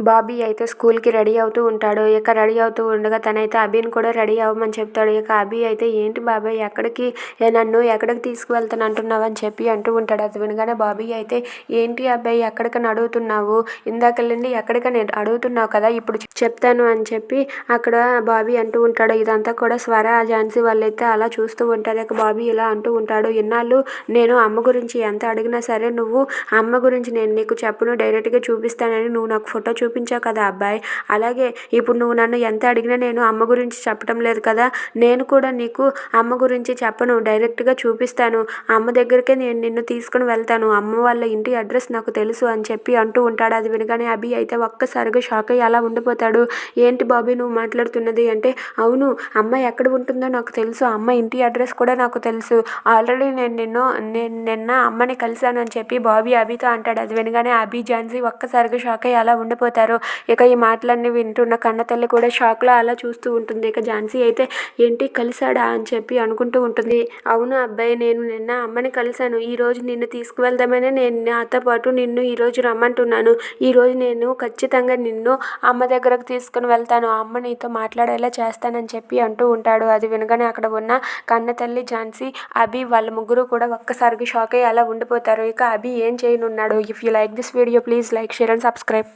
బాబీ అయితే స్కూల్కి రెడీ అవుతూ ఉంటాడు. ఇక రెడీ అవుతూ ఉండగా తనైతే అభిని కూడా రెడీ అవ్వమని చెప్తాడు. ఇక అభి అయితే ఏంటి బాబాయ్ ఎక్కడికి? నన్ను ఎక్కడికి తీసుకువెళ్తాను అంటున్నావు అని చెప్పి అంటూ ఉంటాడు. అది వినగానే బాబీ అయితే ఏంటి అబ్బాయి ఎక్కడికని అడుగుతున్నావు? ఇందాకెళ్ళండి ఎక్కడికని అడుగుతున్నావు కదా ఇప్పుడు చెప్తాను అని చెప్పి అక్కడ బాబీ అంటూ ఉంటాడు. ఇదంతా కూడా స్వర ఝాన్సీ వాళ్ళైతే అలా చూస్తూ ఉంటారు. ఇక బాబీ ఇలా అంటూ ఉంటాడు ఇన్నాళ్ళు నేను అమ్మ గురించి ఎంత అడిగినా సరే నువ్వు అమ్మ గురించి నేను నీకు చెప్పును డైరెక్ట్గా చూపిస్తానని నువ్వు నాకు ఫోటో చూ చూపించావు కదా అబ్బాయి. అలాగే ఇప్పుడు నువ్వు నన్ను ఎంత అడిగినా నేను అమ్మ గురించి చెప్పడం లేదు కదా. నేను కూడా నీకు అమ్మ గురించి చెప్పను. డైరెక్ట్గా చూపిస్తాను. అమ్మ దగ్గరికే నేను నిన్ను తీసుకుని వెళ్తాను. అమ్మ వాళ్ళ ఇంటి అడ్రస్ నాకు తెలుసు అని చెప్పి అంటూ ఉంటాడు. అది వినగానే అభి అయితే ఒక్కసారిగా షాక్ అయ్యి అలా ఉండిపోతాడు. ఏంటి బాబీ నువ్వు మాట్లాడుతున్నది అంటే అవును అమ్మ ఎక్కడ ఉంటుందో నాకు తెలుసు. అమ్మ ఇంటి అడ్రస్ కూడా నాకు తెలుసు. ఆల్రెడీ నేను నిన్ను నేను నిన్న అమ్మని కలిశాను అని చెప్పి బాబీ అభితో అంటాడు. అది వినగానే అభి ఝాన్సీ ఒక్కసారిగా షాక్ అయ్యి అలా ఉండిపోతారు ఇక ఈ మాటలన్నీ వింటున్న కన్నతల్లి కూడా షాక్లో అలా చూస్తూ ఉంటుంది. ఇక ఝాన్సీ అయితే ఏంటి కలిశాడా? అని చెప్పి అనుకుంటూ ఉంటుంది. అవును అబ్బాయి నేను నిన్న అమ్మని కలిశాను. ఈరోజు నిన్ను తీసుకువెళ్దామనే నేను నాతో పాటు నిన్ను ఈరోజు రమ్మంటున్నాను. ఈరోజు నేను ఖచ్చితంగా నిన్ను అమ్మ దగ్గరకు తీసుకుని వెళ్తాను. అమ్మ నీతో మాట్లాడేలా చేస్తానని చెప్పి అంటూ ఉంటాడు. అది వినగానే అక్కడ ఉన్న కన్నతల్లి ఝాన్సీ అభి వాళ్ళ ముగ్గురు కూడా ఒక్కసారికి షాక్ అయ్యి అలా ఉండిపోతారు. ఇక అభి ఏం చేయనున్నాడు? If you like this video please like share and subscribe